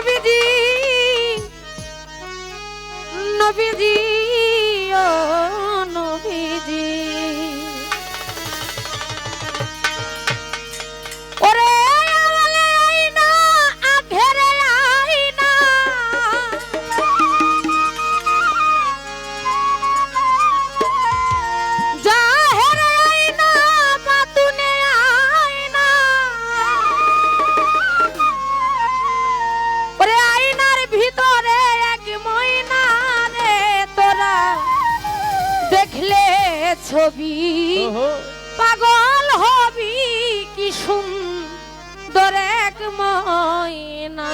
নবীজি নবীজি। দেখলে ছবি পাগল হবি কি সুন্দর এক ময়না।